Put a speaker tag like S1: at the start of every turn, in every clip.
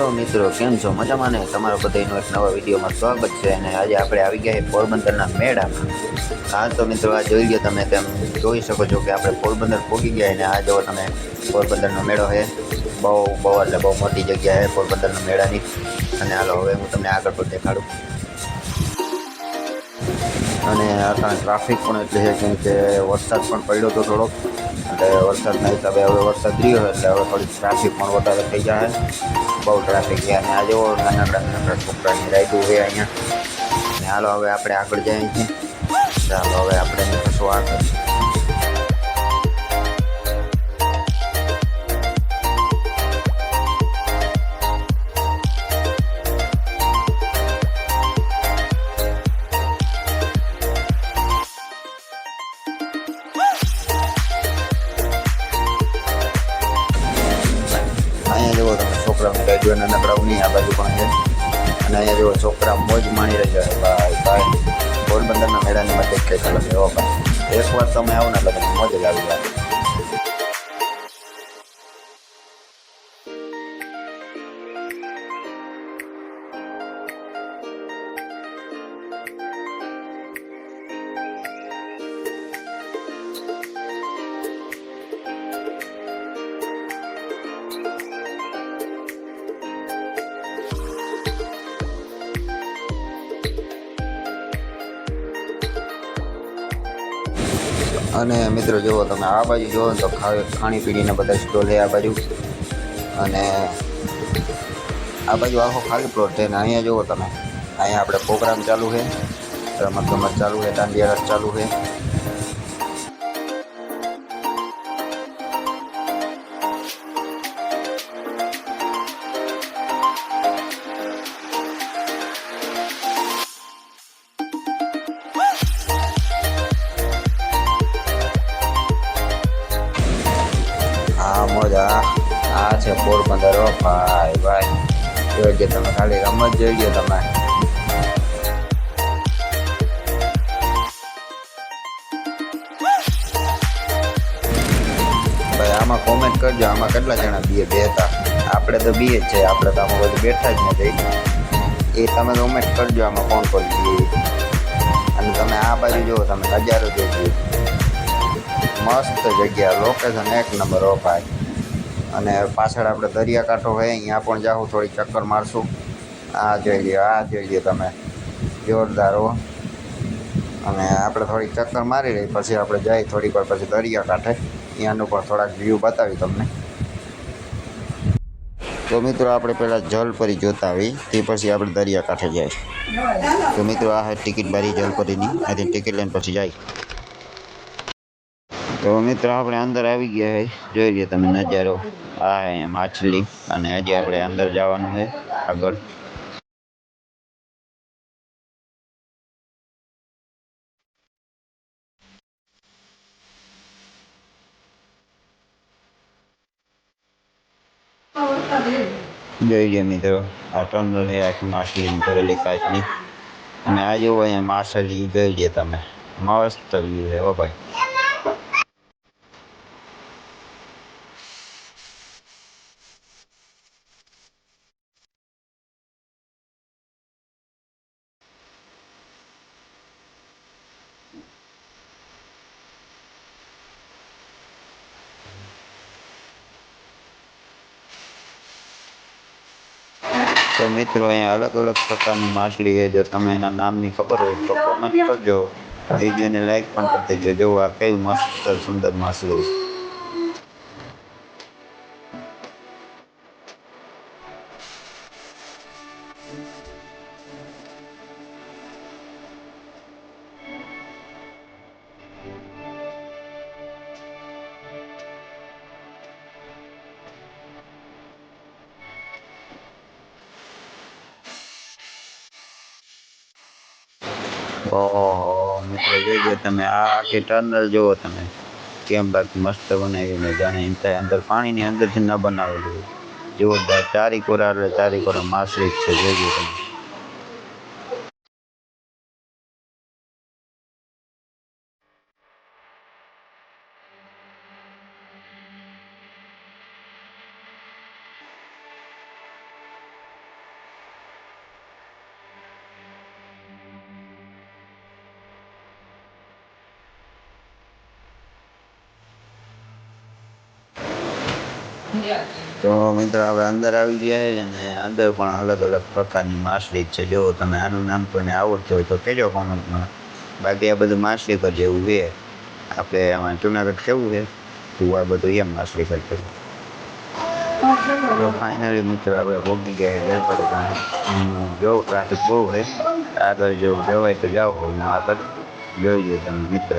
S1: તો મિત્રો, કેમ છો? મજામાં ને? તમારો બધાનું એક નવા વિડીયોમાં સ્વાગત છે અને આજે આપણે આવી ગયા પોરબંદરના મેળામાં. હાલ તો મિત્રો, આ જોઈ લો તમે તેમ જોઈ શકો છો કે આપણે પોરબંદર પહોંચી ગયા અને આ જો તમે, પોરબંદરનો મેળો છે. બહુ બહુ એટલે બહુ મોટી જગ્યા છે પોરબંદરના મેળાની. અને હાલો, હવે હું તમને આગળ પર દેખાડું. અને અત્યારે ટ્રાફિક પણ એટલે છે, કેમ કે વરસાદ પણ પડ્યો હતો થોડોક. એટલે વરસાદના હિસાબે હવે વરસાદ રહ્યો એટલે હવે થોડીક ટ્રાફિક પણ વધારે થઈ જાય બહુ ટ્રાફિક છે, અને આ જેવો નાનકડા નાનકડા છોકરાની રાઈડું છે અહીંયા. હાલો હવે આપણે આગળ જઈએ છીએ ચાલો હવે આપણે શું આગળ મેળાની મજા કંઈક અલગ છે હો ભાઈ એક વાર તમે આવો ને એટલે તમને અને મિત્રો જુઓ તમે આ બાજુ જુઓ તો ખાણીપીણીના બધા સ્ટોલ છે આ બાજુ. અને આ બાજુ આખો ખાલી પ્લોટ છે અને અહીંયા જુઓ તમે. અહીંયા આપણે પ્રોગ્રામ ચાલુ છે. રમત ગમત ચાલુ છે, દાંડિયા રસ ચાલુ છે. છે પોરબંદર હો ભાઈ ભાઈ. જોઈ લો તમે ખાલી રમત જોઈ લો તમે. ભાઈ, આમાં કોમેન્ટ કરજો, આમાં કેટલા જણા બીએ બે હતા? આપણે તો બીએ જ છે, આપણે તો આમાં બધું બેઠા જ નથી. એ તમે કોમેન્ટ કરજો, આમાં કોણ કોણ અને તમે આ બાજુ જુઓ, તમે નજારો જોજો. મસ્ત જગ્યા લોકેશન એક નંબર હો ભાઈ. અને પાછળ આપણે દરિયાકાંઠો હોય, અહીંયા પણ જાઉં થોડી ચક્કર મારશું. આ જોઈ લ્યો, આ જોઈ લ્યો તમે. જોરદાર હો. અને આપણે થોડીક ચક્કર મારી રહી પછી આપણે જઈ થોડીક વાર પછી દરિયાકાંઠે. અહીંયાનું પણ થોડાક વ્યૂ બતાવી તમને. તો મિત્રો, આપણે પહેલાં જલપરી જોતા આવી તે પછી આપણે દરિયાકાંઠે જાય તો મિત્રો, આ ટિકિટ બારી જલપરીની. આથી ટિકિટ લઈને પછી જાય તો મિત્રો, આપણે અંદર આવી ગયા છે જોઈ લઈએ તમે નજારો. આ માછલી અને હજી આપણે અંદર જવાનું છે આગળ. જોઈ લ્યો મિત્રો, આ ટનલ છે આખી માછલી ભરેલી કાચની. અને આ જેવો અહીંયા માછલી, જોઈ લઈએ તમે. મસ્ત વ્યૂ છે ઓ ભાઈ. તો મિત્રો, અહીંયા અલગ અલગ પ્રકારની માછલી છે. જો તમે એના નામની ખબર હોય તો કોમેન્ટ કરજો. વિડીયોને લાઈક પણ કરી દેજો. જો આ કઈ મસ્ત સુંદર માછલી ઓહો મિત્રો જોઈજો તમે આ આખી ટનલ જુઓ તમે કેમ બાકી મસ્ત બનાવીને જાણે એમ થાય, અંદર પાણીની અંદરથી ન બનાવેલું. જોરદાર ચારી કોરા એટલે ચારી કોરા માસરી છે જોઈજો તમે તો મિત્રો આપણે અંદર આવી ગયા છે અને અંદર પણ અલગ અલગ પ્રકારની માછલી છે. જો તમે આનું નામ કોઈને આવડતું હોય તો કહેજો કોમેન્ટમાં. બાકી આ બધું માછલી પર જેવું છે. આપણે આમાં જુનાગઢ કેવું છે? તું આ બધું એમ માછલી પર તો ફાઇનલી મિત્રો આપણે ભોગી ગયા પાસે જો ટ્રાફિક બહુ છે. આગળ જો જવાય તો જાઓ આગળ જોઈ લો તમે મિત્ર.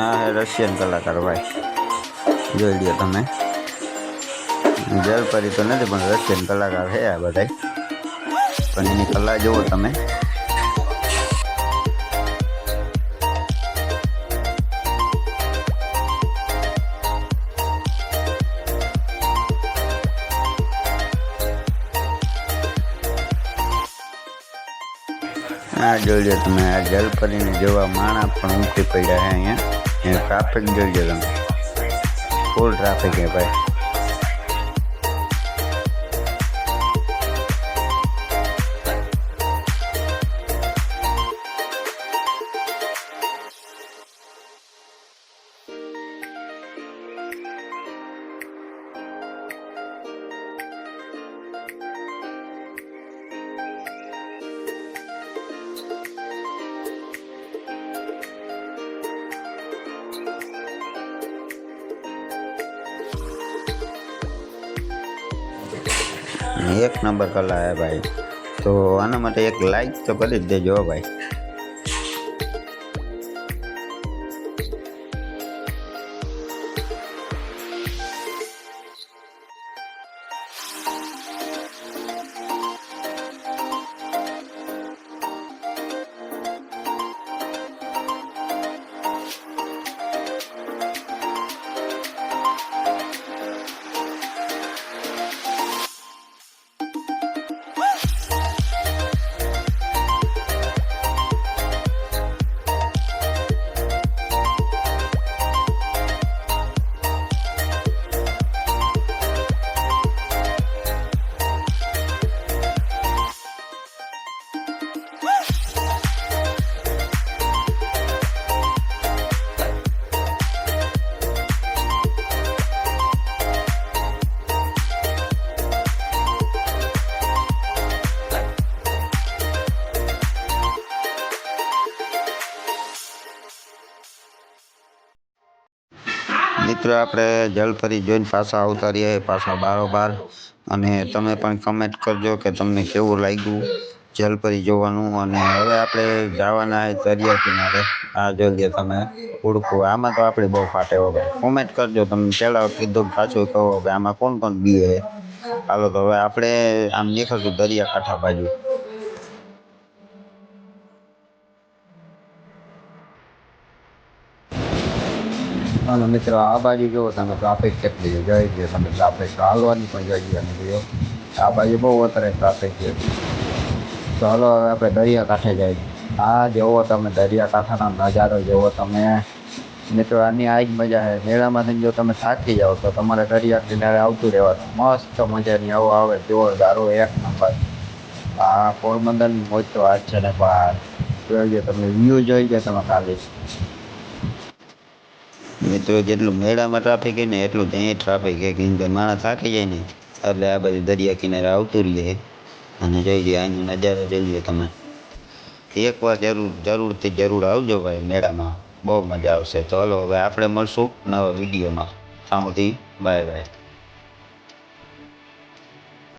S1: આ રશિયન કલાકાર ભાઈ. જોઈ લ્યો તમે. જલપરી તો નથી, પણ રશિયન કલાકાર છે આ બધા પણ એની કલા જુઓ તમે. આ જોઈ લો તમે, આ જલપરીને જોવા માણા પણ ઉમટી પડ્યા છે અહીંયા. અહીંયા ટ્રાફિક જોઈ લો તમે. ફૂલ એક નંબર કલા હે ભાઈ. તો આના માટે એક લાઈક તો કરી જ દેજો ભાઈ. મિત્રો, આપણે જલપરી જોઈને પાછા આવતા રહીએ, પાછા બારોબાર. અને તમે પણ કમેન્ટ કરજો કે તમને કેવું લાગ્યું જલપરી જોવાનું. અને હવે આપણે જવાના દરિયા કિનારે. આ જોઈએ તમે ઉડકું. આમાં તો આપણે બહુ ફાટે ભાઈ કોમેન્ટ કરજો. તમે પહેલાં કીધું પાછું કહો કે આમાં કોણ કોણ બીએ છે હાલો તો હવે આપણે આમ નીકળશું દરિયાકાંઠા બાજુ. અને મિત્રો, આ બાજુ જુઓ તમે ટ્રાફિક કેટલી છે. તમે ટ્રાફિક હાલવાની પણ જોઈ જુઓ. આ બાજુ બહુ વધારે ટ્રાફિક છે. તો હાલો, હવે આપણે દરિયાકાંઠે જઈએ. આ જેવો તમે, દરિયાકાંઠાના નજારો જેવો તમે. મિત્રો, આની આ જ મજા છે. મેળામાંથી જો તમે થાકી જાઓ, તો તમારે દરિયા કિનારે આવતું રહેવાનું. મસ્ત મજાની આવો આવે, જોરદાર દારો એક નંબર. આ પોરબંદરની મોજ તો આજ છે ને બહાર જોઈ લો તમે વ્યૂ જોઈ લો તમે ખાલી. મિત્રો જેટલું મેળામાં ટ્રાફિક હોય ને એટલું ત્યાં ટ્રાફિક છે કેમ કે માણસ થાકી જાય ને, એટલે આ બાજુ દરિયા કિનારે આવતું રહીએ અને જોઈ જઈએ અહીંનો નજારો જોઈ લો તમે. એકવાર જરૂર, જરૂરથી જરૂર આવજો ભાઈ મેળામાં. બહુ મજા આવશે. ચાલો હવે આપણે મળશું નવા વિડીયોમાં. સામુથી બાય બાય.